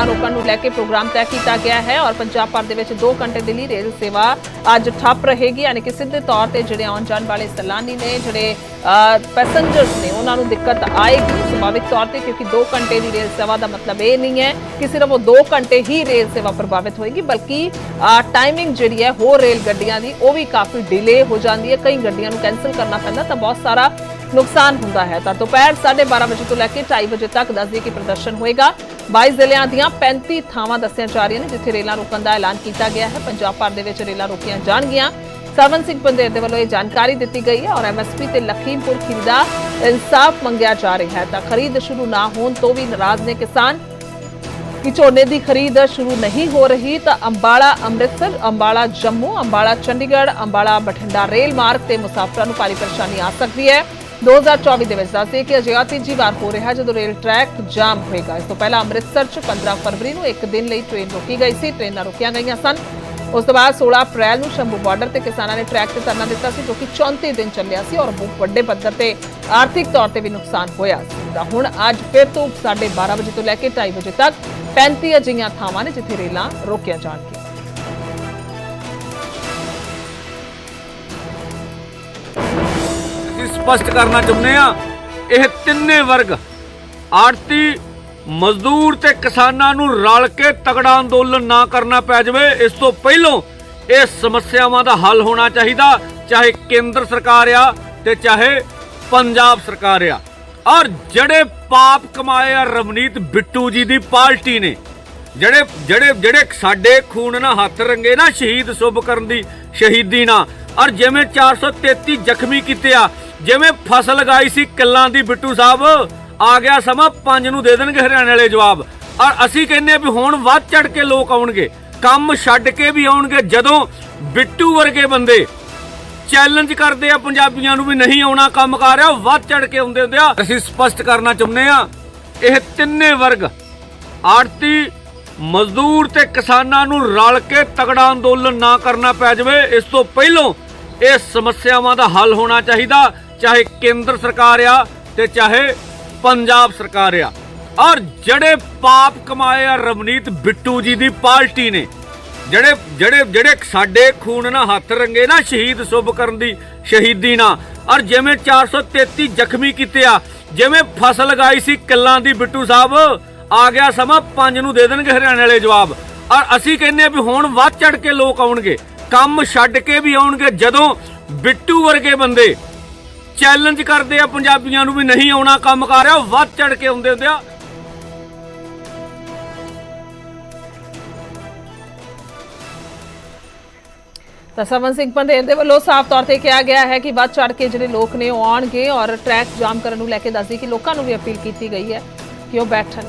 ਰੇਲਾਂ ਰੋਕਣ ਨੂੰ ਲੈ ਕੇ ਪ੍ਰੋਗਰਾਮ ਤੈਅ ਕੀਤਾ ਗਿਆ ਹੈ ਔਰ ਪੰਜਾਬ ਭਰ ਦੇ ਵਿੱਚ 2 ਘੰਟੇ ਦੇ ਲਈ ਰੇਲ ਸੇਵਾ ਅੱਜ ਠੱਪ ਰਹੇਗੀ। ਯਾਨੀ ਕਿ ਸਿੱਧੇ ਤੌਰ ਤੇ ਜਿਹੜੇ ਆਉਣ ਜਾਣ ਵਾਲੇ ਸੈਲਾਨੀ ਨੇ, ਜਿਹੜੇ ਪੈਸੇਂਜਰਸ ਨੇ, ਉਹਨਾਂ ਨੂੰ ਦਿੱਕਤ ਆਏਗੀ। ਸੁਭਾਵਿਕ ਤੌਰ ਤੇ ਕਿਉਂਕਿ 2 ਘੰਟੇ ਦੀ ਰੇਲ ਸੇਵਾ ਦਾ ਮਤਲਬ ਇਹ ਨਹੀਂ ਹੈ ਕਿ ਸਿਰਫ ਉਹ 2 ਘੰਟੇ ਹੀ ਰੇਲ ਸੇਵਾ ਪ੍ਰਭਾਵਿਤ ਹੋਏਗੀ, ਬਲਕਿ ਟਾਈਮਿੰਗ ਜਿਹੜੀ ਹੈ ਹੋਰ ਰੇਲ ਗੱਡੀਆਂ ਦੀ, ਉਹ ਵੀ ਕਾਫੀ ਡਿਲੇ ਹੋ ਜਾਂਦੀ ਹੈ। ਕਈ ਗੱਡੀਆਂ ਨੂੰ ਕੈਨਸਲ ਕਰਨਾ ਪੈਂਦਾ ਤਾਂ ਬਹੁਤ ਸਾਰਾ ਨੁਕਸਾਨ ਹੁੰਦਾ ਹੈ। ਤਾਂ ਦੁਪਹਿਰ 12:30 ਵਜੇ ਤੋਂ ਲੈ ਕੇ 2:30 ਵਜੇ ਤੱਕ ਦੱਸਦੀ ਕਿ ਪ੍ਰਦਰਸ਼ਨ ਹੋਏਗਾ। 22 ਜ਼ਿਲ੍ਹਿਆਂ ਦੀਆਂ 35 ਥਾਵਾਂ ਦੱਸੀਆਂ ਜਾ ਰਹੀਆਂ ਨੇ, ਜਿੱਥੇ ਰੇਲਾਂ ਰੋਕਣ ਦਾ ਐਲਾਨ ਕੀਤਾ ਗਿਆ ਹੈ। ਪੰਜਾਬ ਭਰ ਦੇ ਵਿੱਚ ਰੇਲਾਂ ਰੋਕੀਆਂ ਜਾਣਗੀਆਂ। ਸਰਵਨ ਸਿੰਘ ਪੰਦੇਰ ਦੇ ਵੱਲੋਂ ਇਹ ਜਾਣਕਾਰੀ ਦਿੱਤੀ ਗਈ ਹੈ ਔਰ ਐਮਐਸਪੀ ਤੇ ਲਖੀਮਪੁਰ ਖੀਰੀ ਦਾ ਇਨਸਾਫ ਮੰਗਿਆ ਜਾ ਰਿਹਾ ਹੈ। ਤਾਂ ਖਰੀਦ ਸ਼ੁਰੂ ਨਾ ਹੋਣ ਤੋਂ ਵੀ ਨਾਰਾਜ਼ ਨੇ ਕਿਸਾਨ ਕਿ ਝੋਨੇ ਦੀ ਖਰੀਦ ਸ਼ੁਰੂ ਨਹੀਂ ਹੋ ਰਹੀ। ਤਾਂ ਅੰਬਾਲਾ, ਅੰਮ੍ਰਿਤਸਰ, ਅੰਬਾਲਾ, ਜੰਮੂ, ਅੰਬਾਲਾ, ਚੰਡੀਗੜ੍ਹ, ਅੰਬਾਲਾ, ਬਠਿੰਡਾ ਰੇਲ ਮਾਰਗ ਤੇ ਮੁਸਾਫਰਾਂ ਨੂੰ ਭਾਰੀ ਪਰੇਸ਼ਾਨੀ ਆ ਸਕਦੀ ਹੈ। 2024 ਦੇ ਵਿੱਚ ਦੱਸਦੇ ਕਿ ਅਜਿਹਾ ਤੀਜੀ ਵਾਰ ਹੋ ਰਿਹਾ ਜਦੋਂ ਰੇਲ ਟਰੈਕ ਜਾਮ ਹੋਏਗਾ। ਇਸ ਤੋਂ ਪਹਿਲਾਂ ਅੰਮ੍ਰਿਤਸਰ 'ਚ 15 ਫਰਵਰੀ ਨੂੰ ਇੱਕ ਦਿਨ ਲਈ ਟ੍ਰੇਨ ਰੋਕੀ ਗਈ ਸੀ। ਟ੍ਰੇਨਾਂ ਰੋਕੀਆਂ ਗਈਆਂ ਸਨ। ਉਸ ਤੋਂ ਬਾਅਦ 16 ਅਪ੍ਰੈਲ ਨੂੰ ਸ਼ੰਭੂ ਬਾਰਡਰ ਤੇ ਕਿਸਾਨਾਂ ਨੇ ਟਰੈਕ ਤੇ ਧਰਨਾ ਦਿੱਤਾ ਸੀ, ਜੋ ਕਿ 34 ਦਿਨ ਚੱਲਿਆ ਸੀ ਔਰ ਬਹੁਤ ਵੱਡੇ ਪੱਧਰ ਤੇ ਆਰਥਿਕ ਤੌਰ ਤੇ ਵੀ ਨੁਕਸਾਨ ਹੋਇਆ ਸੀ। ਤਾਂ ਹੁਣ ਅੱਜ ਫਿਰ ਤੋਂ 12:30 ਵਜੇ ਤੋਂ ਲੈ ਕੇ 2:30 ਵਜੇ ਤੱਕ 35 ਅਜਿਹੀਆਂ ਥਾਵਾਂ ਨੇ ਜਿੱਥੇ ਰੇਲਾਂ ਰੋਕੀਆਂ ਜਾਣਗੀਆਂ। ਸਪਸ਼ਟ ਕਰਨਾ ਚਾਹੁੰਦੇ ਆ ਇਹ ਤਿੰਨੇ ਵਰਗ ਆੜਤੀ ਮਜ਼ਦੂਰ ਤੇ ਕਿਸਾਨਾਂ ਨੂੰ ਰਲ ਕੇ ਤਗੜਾ ਅੰਦੋਲਨ ਨਾ ਕਰਨਾ ਪੈ ਜਾਵੇ, ਇਸ ਤੋਂ ਪਹਿਲਾਂ ਇਹ ਸਮੱਸਿਆਵਾਂ ਦਾ ਹੱਲ ਹੋਣਾ ਚਾਹੀਦਾ, ਚਾਹੇ ਕੇਂਦਰ ਸਰਕਾਰ ਆ ਤੇ ਚਾਹੇ ਪੰਜਾਬ ਸਰਕਾਰ ਆ। ਔਰ ਜਿਹੜੇ ਪਾਪ ਕਮਾਏ ਆ ਰਵਨੀਤ ਬਿੱਟੂ ਜੀ ਦੀ ਪਾਰਟੀ ਨੇ, ਜਿਹੜੇ ਜਿਹੜੇ ਜਿਹੜੇ ਸਾਡੇ ਖੂਨ ਨਾਲ ਹੱਥ ਰੰਗੇ ਨਾ ਸ਼ਹੀਦ ਸੁਭ ਕਰਨ ਦੀ, ਸ਼ਹੀਦੀ ਨਾਲ ਔਰ ਜਿਵੇਂ 433 ਜ਼ਖਮੀ ਕੀਤੇ ਆ ਜਿਵੇਂ ਫਸਲ ਲਗਾਈ ਸੀ ਕਿੱਲਾਂ ਦੀ, ਬਿੱਟੂ ਸਾਹਿਬ, ਆ ਗਿਆ ਸਮਾਂ, ਪੰਜ ਨੂੰ ਦੇ ਦੇਣਗੇ ਹਰਿਆਣੇ ਵਾਲੇ ਜਵਾਬ। ਔਰ ਅਸੀਂ ਕਹਿੰਦੇ ਵੀ ਹੁਣ ਵੱਧ ਚੜ ਕੇ ਲੋਕ ਆਉਣਗੇ, ਕੰਮ ਛੱਡ ਕੇ ਵੀ ਆਉਣਗੇ, ਜਦੋਂ ਬਿੱਟੂ ਵਰਗੇ ਬੰਦੇ ਚੈਲੰਜ ਕਰਦੇ ਆ, ਪੰਜਾਬੀਆਂ ਨੂੰ ਵੀ ਨਹੀਂ ਆਉਣਾ ਕੰਮ ਕਰ ਰਿਹਾ ਵੱਧ ਚੜ ਕੇ ਆਉਂਦੇ ਹੁੰਦੇ ਆ। ਅਸੀਂ ਸਪਸ਼ਟ ਕਰਨਾ ਚਾਹੁੰਦੇ ਆ ਇਹ ਤਿੰਨੇ ਵਰਗ ਆੜਤੀ ਮਜ਼ਦੂਰ ਤੇ ਕਿਸਾਨਾਂ ਨੂੰ ਰਲ ਕੇ ਤਗੜਾ ਅੰਦੋਲਨ ਨਾ ਕਰਨਾ ਪੈ ਜਾਵੇ, ਇਸ ਤੋਂ ਪਹਿਲਾਂ ਇਹ ਸਮੱਸਿਆਵਾਂ ਦਾ ਹੱਲ ਹੋਣਾ ਚਾਹੀਦਾ। ਚਾਹੇ ਕੇਂਦਰ ਸਰਕਾਰ ਆ ਤੇ ਚਾਹੇ ਪੰਜਾਬ ਸਰਕਾਰ ਆ। ਔਰ ਜਿਹੜੇ ਪਾਪ ਕਮਾਏ ਆ ਰਵਨੀਤ ਬਿੱਟੂ ਜੀ ਦੀ ਪਾਰਟੀ ਨੇ, ਜਿਹੜੇ ਜਿਹੜੇ ਜਿਹੜੇ ਸਾਡੇ ਖੂਨ ਨਾਲ ਹੱਥ ਰੰਗੇ ਨਾ ਸ਼ਹੀਦ ਸੁਭ ਕਰਨ ਦੀ ਸ਼ਹੀਦੀ ਨਾਲ ਔਰ ਜਿਵੇਂ 433 ਜ਼ਖਮੀ ਕੀਤੇ ਆ, ਜਿਵੇਂ ਫਸਲ ਲਗਾਈ ਸੀ ਕਿੱਲਾਂ ਦੀ ਬਿੱਟੂ ਸਾਹਿਬ, ਆ ਗਿਆ ਸਮਾਂ ਪੰਜ ਨੂੰ ਦੇ ਦੇਣਗੇ ਹਰਿਆਣੇ ਵਾਲੇ ਜਵਾਬ। ਔਰ ਅਸੀਂ ਕਹਿੰਦੇ ਆ ਵੀ ਹੁਣ ਵੱਧ ਚੜ ਕੇ ਲੋਕ ਆਉਣਗੇ, ਕੰਮ ਛੱਡ ਕੇ ਵੀ ਆਉਣਗੇ ਜਦੋਂ ਬਿੱਟੂ ਵਰਗੇ ਬੰਦੇ ਚੈਲੰਜ ਕਰਦੇ ਆ, ਪੰਜਾਬੀਆਂ ਨੂੰ ਵੀ ਨਹੀਂ ਆਉਣਾ ਕੰਮ ਕਰ ਰਿਹਾ, ਵੱਧ ਚੜ ਕੇ ਆਉਂਦੇ ਹੁੰਦੇ ਆ। ਤਾਂ ਸਿੰਘ ਪੰਦੇਰ ਦੇ ਵੱਲੋਂ ਸਾਫ਼ ਤੌਰ ਤੇ ਕਿਹਾ ਗਿਆ ਹੈ ਕਿ ਵੱਧ ਚੜ ਕੇ ਜਿਹੜੇ ਲੋਕ ਨੇ ਉਹ ਆਉਣਗੇ ਔਰ ਟਰੈਕ ਜਾਮ ਕਰਨ ਨੂੰ ਲੈ ਕੇ ਦੱਸਦੀ ਕਿ ਲੋਕਾਂ ਨੂੰ ਵੀ ਅਪੀਲ ਕੀਤੀ ਗਈ ਹੈ ਕਿ ਉਹ ਬੈਠਣ।